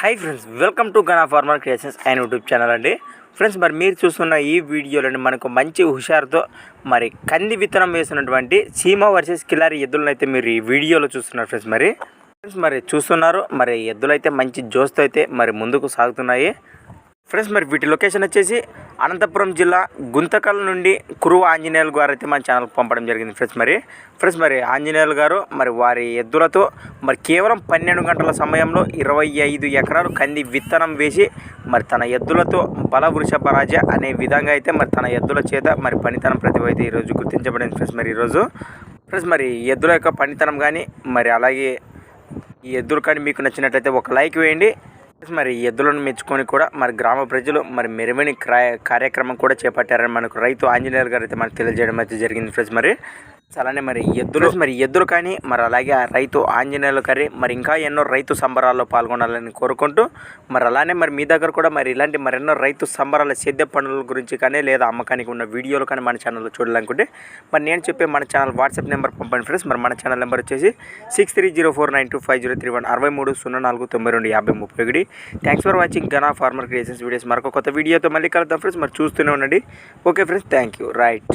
Hi friends welcome to Gana farmer creations and YouTube channel అండి. Friends మరి మీరు చూస్తున్న ఈ వీడియోలోని మనకు మంచి హుషారుతో మరి కంది విత్తనం వేసినటువంటి సీమ వర్సెస్ కిలారి ఎద్దులను అయితే మీరు ఈ వీడియోలో చూస్తున్నారు ఫ్రెండ్స్ మరి. ఫ్రెండ్స్ మరి చూస్తున్నారు మరి ఎద్దులైతే మంచి జోస్తో అయితే మరి ముందుకు సాగుతున్నాయి. ఫ్రెండ్స్ మరి వీటి లొకేషన్ వచ్చేసి అనంతపురం జిల్లా గుంతకల్ నుండి కురువ ఆంజనేయులు గారు అయితే మన ఛానల్కి పంపడం జరిగింది ఫ్రెండ్స్ మరి. ఫ్రెండ్స్ మరి ఆంజనేయులు గారు మరి వారి ఎద్దులతో మరి కేవలం పన్నెండు గంటల సమయంలో ఇరవై ఐదు ఎకరాలు కంది విత్తనం వేసి మరి తన ఎద్దులతో బల వృషభరాజ అనే విధంగా అయితే మరి తన ఎద్దుల చేత మరి పనితనం ప్రతిభ అయితే ఈరోజు గుర్తించబడింది ఫ్రెండ్స్ మరి ఈరోజు ఫ్రెండ్స్ మరి ఎద్దుల యొక్క పనితనం కానీ మరి అలాగే ఈ ఎద్దులు కానీ మీకు నచ్చినట్లయితే ఒక లైక్ వేయండి. మరి ఎద్దులను మెచ్చుకొని కూడా మరి గ్రామ ప్రజలు మరి మెరుగైన కార్యక్రమం కూడా చేపట్టారని మనకు రైతు ఆంజనేయులు గారు అయితే మనకు తెలియజేయడం అయితే జరిగింది ఫ్రెండ్స్ మరి. అలానే మరి ఎద్దులు మరి ఎద్దులు కానీ మరి అలాగే ఆ రైతు ఆంజనేయులు గారి మరి ఇంకా ఎన్నో రైతు సంబరాల్లో పాల్గొనాలని కోరుకుంటూ మరి అలానే మరి మీ దగ్గర కూడా మరి ఇలాంటి మరెన్నో రైతు సంబరాల సేద్య పనుల గురించి కానీ లేదా అమ్మకానికి ఉన్న వీడియోలు కానీ మన ఛానల్లో చూడాలనుకుంటే మరి నేను చెప్పే మన ఛానల్ వాట్సాప్ నెంబర్ పంపండి ఫ్రెండ్స్. మరి మన ఛానల్ నెంబర్ వచ్చేసి six three zero four nine two five zero three one అరవై మూడు సున్నా నాలుగు తొంభై రెండు యాభై ముప్పై ఒకటి. Thanks for watching Gana farmer creations videos మరొక కొత్త వీడియోతో మళ్ళీ కలుద్దాం ఫ్రెండ్స్. మరి చూస్తూనే ఉండండి. Okay friends thank you right